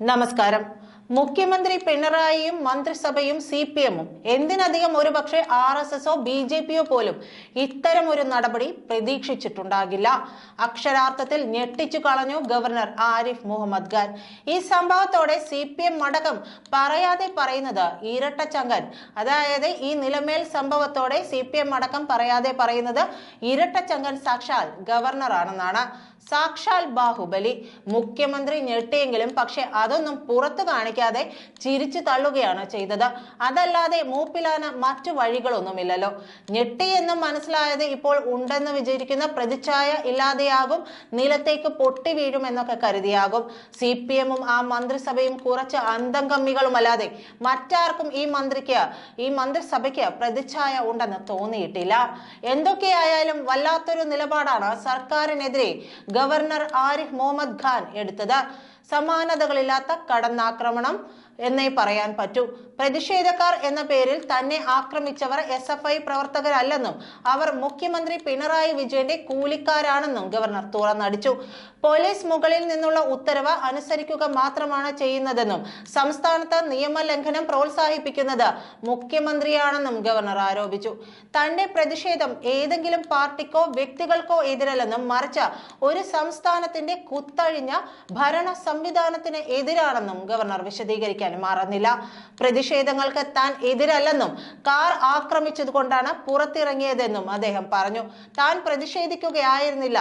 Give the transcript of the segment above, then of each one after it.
നമസ്കാരം. മുഖ്യമന്ത്രി പിണറായിയും മന്ത്രിസഭയും C P എമ്മും എന്തിനധികം ഒരുപക്ഷെ ആർ എസ് എസോ ബി ജെ പിയോ പോലും ഇത്തരം ഒരു നടപടി പ്രതീക്ഷിച്ചിട്ടുണ്ടാകില്ല. അക്ഷരാർത്ഥത്തിൽ ഞെട്ടിച്ചു കളഞ്ഞു ഗവർണർ ആരിഫ് മുഹമ്മദ് ഖാൻ. ഈ സംഭവത്തോടെ സി പി എം മടക്കം പറയാതെ പറയുന്നത് ഇരട്ടച്ചങ്കൻ. അതായത് ഈ നിലമേൽ സംഭവത്തോടെ സി പി എം അടക്കം പറയാതെ പറയുന്നത് ഇരട്ടച്ചങ്കൻ സാക്ഷാൽ ഗവർണറാണെന്നാണ്. സാക്ഷാൽ ബാഹുബലി. മുഖ്യമന്ത്രി ഞെട്ടിയെങ്കിലും പക്ഷെ അതൊന്നും പുറത്തു കാണിക്കാതെ ചിരിച്ചു തള്ളുകയാണ് ചെയ്തത്. അതല്ലാതെ മൂപ്പിലാന മറ്റു വഴികളൊന്നുമില്ലല്ലോ. ഞെട്ടിയെന്നും മനസ്സിലായത് ഇപ്പോൾ ഉണ്ടെന്ന് വിചാരിക്കുന്ന പ്രതിച്ഛായ ഇല്ലാതെയാകും നിലത്തേക്ക് പൊട്ടി വീഴുമെന്നൊക്കെ കരുതിയാകും. സി പി എമ്മും ആ മന്ത്രിസഭയും കുറച്ച് അന്തം കമ്മികളുമല്ലാതെ മറ്റാർക്കും ഈ മന്ത്രിക്ക് ഈ മന്ത്രിസഭയ്ക്ക് പ്രതിച്ഛായ ഉണ്ടെന്ന് തോന്നിയിട്ടില്ല. എന്തൊക്കെയായാലും വല്ലാത്തൊരു നിലപാടാണ് സർക്കാരിനെതിരെ ഗവർണർ ആരിഫ് മുഹമ്മദ് ഖാൻ എടുത്തത് സമാനതകളില്ലാത്ത കടന്നാക്രമണം. എന്നേ പറയാൻ പറ്റൂ. പ്രതിഷേധക്കാർ എന്ന പേരിൽ തന്നെ ആക്രമിച്ചവർ എസ് എഫ് ഐ പ്രവർത്തകരല്ലെന്നും അവർ മുഖ്യമന്ത്രി പിണറായി വിജയന്റെ കൂലിക്കാരാണെന്നും ഗവർണർ തുറന്നടിച്ചു. പോലീസ് മുകളിൽ നിന്നുള്ള ഉത്തരവ് അനുസരിക്കുക മാത്രമാണ് ചെയ്യുന്നതെന്നും സംസ്ഥാനത്ത് നിയമലംഘനം പ്രോത്സാഹിപ്പിക്കുന്നത് മുഖ്യമന്ത്രിയാണെന്നും ഗവർണർ ആരോപിച്ചു. തന്റെ പ്രതിഷേധം ഏതെങ്കിലും പാർട്ടിക്കോ വ്യക്തികൾക്കോ എതിരല്ലെന്നും മറിച്ച് ഒരു സംസ്ഥാനത്തിന്റെ കുത്തഴിഞ്ഞ ഭരണ സംവിധാനത്തിന് എതിരാണെന്നും ഗവർണർ വിശദീകരിക്കാൻ മാറുന്നില്ല. പ്രതിഷേധങ്ങൾക്ക് താൻ എതിരല്ലെന്നും കാർ ആക്രമിച്ചതുകൊണ്ടാണ് പുറത്തിറങ്ങിയതെന്നും അദ്ദേഹം പറഞ്ഞു. താൻ പ്രതിഷേധിക്കുകയായിരുന്നില്ല.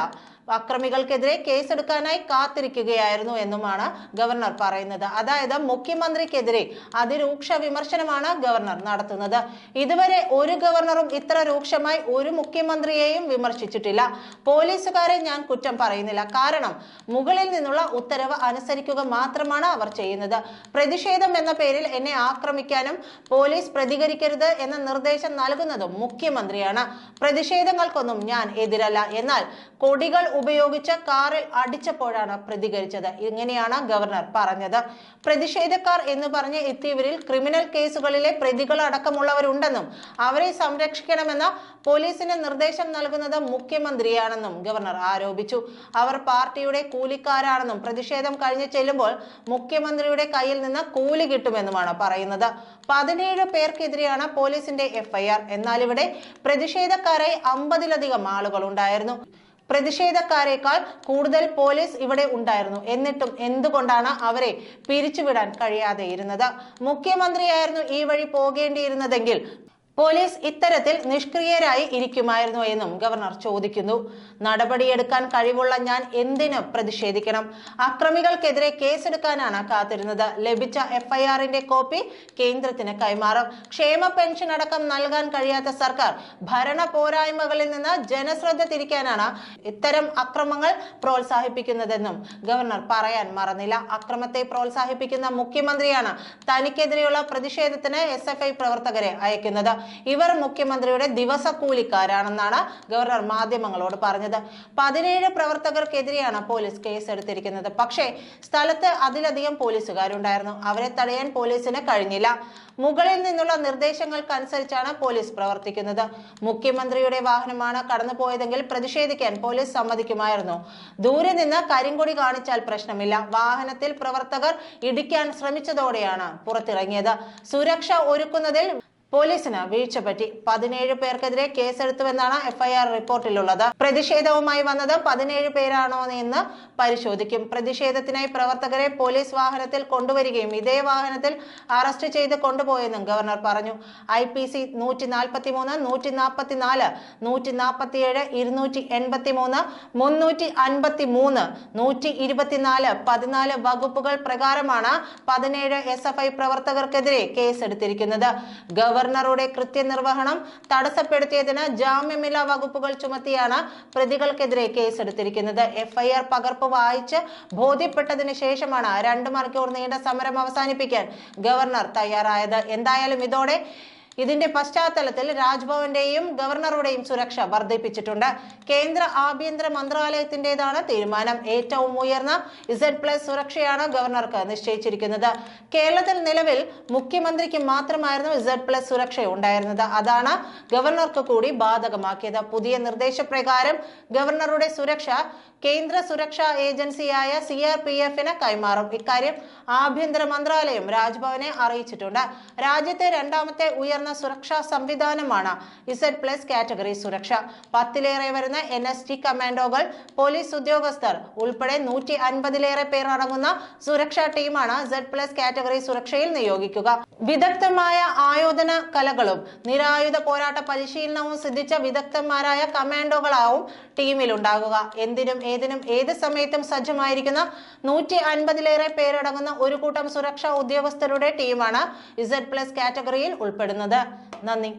അക്രമികൾക്കെതിരെ കേസെടുക്കാനായി കാത്തിരിക്കുകയായിരുന്നു എന്നുമാണ് ഗവർണർ പറയുന്നത്. അതായത് മുഖ്യമന്ത്രിക്കെതിരെ അതിരൂക്ഷ വിമർശനമാണ് ഗവർണർ നടത്തുന്നത്. ഇതുവരെ ഒരു ഗവർണറും ഇത്ര രൂക്ഷമായി ഒരു മുഖ്യമന്ത്രിയെയും വിമർശിച്ചിട്ടില്ല. പോലീസുകാരെ ഞാൻ കുറ്റം പറയുന്നില്ല. കാരണം മുകളിൽ നിന്നുള്ള ഉത്തരവ് അനുസരിക്കുക മാത്രമാണ് അവർ ചെയ്യുന്നത്. പ്രതിഷേധം എന്ന പേരിൽ എന്നെ ആക്രമിക്കാനും പോലീസ് പ്രതികരിക്കരുത് എന്ന നിർദ്ദേശം നൽകുന്നതും മുഖ്യമന്ത്രിയാണ്. പ്രതിഷേധങ്ങൾക്കൊന്നും ഞാൻ എതിരല്ല. എന്നാൽ കൊടികൾ ഉപയോഗിച്ച് കാറിൽ അടിച്ചപ്പോഴാണ് പ്രതികരിച്ചത്. ഇങ്ങനെയാണ് ഗവർണർ പറഞ്ഞത്. പ്രതിഷേധക്കാർ എന്ന് പറഞ്ഞ് എത്തിയവരിൽ ക്രിമിനൽ കേസുകളിലെ പ്രതികൾ അടക്കമുള്ളവരുണ്ടെന്നും അവരെ സംരക്ഷിക്കണമെന്ന പോലീസിന് നിർദ്ദേശം നൽകുന്നത് മുഖ്യമന്ത്രിയാണെന്നും ഗവർണർ ആരോപിച്ചു. അവർ പാർട്ടിയുടെ കൂലിക്കാരാണെന്നും പ്രതിഷേധം കഴിഞ്ഞ് ചെല്ലുമ്പോൾ മുഖ്യമന്ത്രിയുടെ കയ്യിൽ നിന്ന് കൂലി കിട്ടുമെന്നുമാണ് പറയുന്നത്. പതിനേഴ് പേർക്കെതിരെയാണ് പോലീസിന്റെ എഫ്ഐആർ. എന്നാൽ ഇവിടെ പ്രതിഷേധക്കാരായി അമ്പതിലധികം ആളുകൾ ഉണ്ടായിരുന്നു പ്രതിഷേധക്കാരേക്കാൾ കൂടുതൽ പോലീസ് ഇവിടെ ഉണ്ടായിരുന്നു. എന്നിട്ടും എന്തുകൊണ്ടാണ് അവരെ പിരിച്ചുവിടാൻ കഴിയാതെ ഇരുന്നത് മുഖ്യമന്ത്രിയായിരുന്നു ഈ വഴി പോകേണ്ടിയിരുന്നതെങ്കിൽ പോലീസ് ഇത്തരത്തിൽ നിഷ്ക്രിയരായി ഇരിക്കുമായിരുന്നു എന്നും ഗവർണർ ചോദിക്കുന്നു. നടപടിയെടുക്കാൻ കഴിവുള്ള ഞാൻ എന്തിനു പ്രതിഷേധിക്കണം? അക്രമികൾക്കെതിരെ കേസെടുക്കാനാണ് കാത്തിരുന്നത്. ലഭിച്ച എഫ്ഐആറിന്റെ കോപ്പി കേന്ദ്രത്തിന് കൈമാറും. ക്ഷേമ പെൻഷൻ അടക്കം നൽകാൻ കഴിയാത്ത സർക്കാർ ഭരണ പോരായ്മകളിൽ നിന്ന് ജനശ്രദ്ധ തിരിക്കാനാണ് ഇത്തരം അക്രമങ്ങൾ പ്രോത്സാഹിപ്പിക്കുന്നതെന്നും ഗവർണർ പറയാൻ മറന്നില്ല. അക്രമത്തെ പ്രോത്സാഹിപ്പിക്കുന്ന മുഖ്യമന്ത്രിയാണ് തനിക്കെതിരെയുള്ള പ്രതിഷേധത്തിന് എസ് പ്രവർത്തകരെ അയക്കുന്നത്. ഇവർ മുഖ്യമന്ത്രിയുടെ ദിവസക്കൂലിക്കാരാണെന്നാണ് ഗവർണർ മാധ്യമങ്ങളോട് പറഞ്ഞത്. പതിനേഴ് പ്രവർത്തകർക്കെതിരെയാണ് പോലീസ് കേസെടുത്തിരിക്കുന്നത്. പക്ഷേ സ്ഥലത്ത് അതിലധികം പോലീസുകാരുണ്ടായിരുന്നു. അവരെ തടയാൻ പോലീസിന് കഴിഞ്ഞില്ല. മുകളിൽ നിന്നുള്ള നിർദ്ദേശങ്ങൾക്കനുസരിച്ചാണ് പോലീസ് പ്രവർത്തിക്കുന്നത്. മുഖ്യമന്ത്രിയുടെ വാഹനമാണ് കടന്നുപോയതെങ്കിൽ പ്രതിഷേധിക്കാൻ പോലീസ് സമ്മതിക്കുമായിരുന്നു. ദൂരെ നിന്ന് കരിങ്കൊടി കാണിച്ചാൽ പ്രശ്നമില്ല. വാഹനത്തിൽ പ്രവർത്തകർ ഇടിക്കാൻ ശ്രമിച്ചതോടെയാണ് പുറത്തിറങ്ങിയത്. സുരക്ഷ ഒരുക്കുന്നതിൽ പോലീസിന് വീഴ്ച പറ്റി. പതിനേഴ് പേർക്കെതിരെ കേസെടുത്തുവെന്നാണ് എഫ്ഐആർ റിപ്പോർട്ടിലുള്ളത്. പ്രതിഷേധവുമായി വന്നത് പതിനേഴ് പേരാണോ എന്ന് പരിശോധിക്കും. പ്രതിഷേധത്തിനായി പ്രവർത്തകരെ പോലീസ് വാഹനത്തിൽ കൊണ്ടുവരികയും ഇതേ വാഹനത്തിൽ അറസ്റ്റ് ചെയ്ത് കൊണ്ടുപോയെന്നും ഗവർണർ പറഞ്ഞു. ഐ പി സി നൂറ്റി നാൽപ്പത്തി മൂന്ന് നൂറ്റി നാൽപ്പത്തി നാല് നൂറ്റി നാൽപ്പത്തി ഏഴ് ഇരുന്നൂറ്റി എൺപത്തി മൂന്ന് മുന്നൂറ്റി അൻപത്തി മൂന്ന് നൂറ്റി ഇരുപത്തിനാല് പതിനാല് വകുപ്പുകൾ പ്രകാരമാണ് പതിനേഴ് എസ് എഫ് ഐ പ്രവർത്തകർക്കെതിരെ കേസെടുത്തിരിക്കുന്നത്. ഗവർണറുടെ കൃത്യനിർവഹണം തടസ്സപ്പെടുത്തിയതിന് ജാമ്യമില്ലാ വകുപ്പുകൾ ചുമത്തിയാണ് പ്രതികൾക്കെതിരെ കേസെടുത്തിരിക്കുന്നത്. എഫ്ഐആർ പകർപ്പ് വായിച്ച് ബോധ്യപ്പെട്ടതിന് ശേഷമാണ് രണ്ട് മണിക്കൂർ നീണ്ട സമരം അവസാനിപ്പിക്കാൻ ഗവർണർ തയ്യാറായത്. എന്തായാലും ഇതോടെ ഇതിന്റെ പശ്ചാത്തലത്തിൽ രാജ്ഭവന്റെയും ഗവർണറുടെയും സുരക്ഷ വർദ്ധിപ്പിച്ചിട്ടുണ്ട്. കേന്ദ്ര ആഭ്യന്തര മന്ത്രാലയത്തിന്റേതാണ് തീരുമാനം. ഏറ്റവും ഉയർന്ന ഇസഡ് പ്ലസ് സുരക്ഷയാണ് ഗവർണർക്ക് നിശ്ചയിച്ചിരിക്കുന്നത്. കേരളത്തിൽ നിലവിൽ മുഖ്യമന്ത്രിക്ക് മാത്രമായിരുന്നു ഇസഡ് പ്ലസ് സുരക്ഷ ഉണ്ടായിരുന്നത് അതാണ് ഗവർണർക്ക് കൂടി ബാധകമാക്കിയത്. പുതിയ നിർദ്ദേശപ്രകാരം ഗവർണറുടെ സുരക്ഷ കേന്ദ്ര സുരക്ഷാ ഏജൻസിയായ സി ആർ പി എഫിന് കൈമാറും. ഇക്കാര്യം ആഭ്യന്തര മന്ത്രാലയം രാജ്ഭവനെ അറിയിച്ചിട്ടുണ്ട്. രാജ്യത്തെ രണ്ടാമത്തെ ഉയർന്ന സുരക്ഷാ സംവിധാനമാണ് ഇസഡ് പ്ലസ് കാറ്റഗറി സുരക്ഷ. പത്തിലേറെ വരുന്ന എൻ എസ് ടി കമാൻഡോകൾ പോലീസ് ഉദ്യോഗസ്ഥർ ഉൾപ്പെടെ നൂറ്റി അൻപതിലേറെ പേർ അടങ്ങുന്ന സുരക്ഷാ ടീമാണ് സെഡ് പ്ലസ് കാറ്റഗറി സുരക്ഷയിൽ നിയോഗിക്കുക. വിദഗ്ധമായ ആയോധന കലകളും നിരായുധ പോരാട്ട പരിശീലനവും സിദ്ധിച്ച വിദഗ്ധന്മാരായ കമാൻഡോകളാവും ടീമിൽ ഉണ്ടാകുക. എന്തിനും ഏതിനും ഏത് സമയത്തും സജ്ജമായിരിക്കുന്ന നൂറ്റി അൻപതിലേറെ പേരടങ്ങുന്ന ഒരു കൂട്ടം സുരക്ഷാ ഉദ്യോഗസ്ഥരുടെ ടീമാണ് ഇസഡ് പ്ലസ് കാറ്റഗറിയിൽ ഉൾപ്പെടുന്നത്. നന്ദി.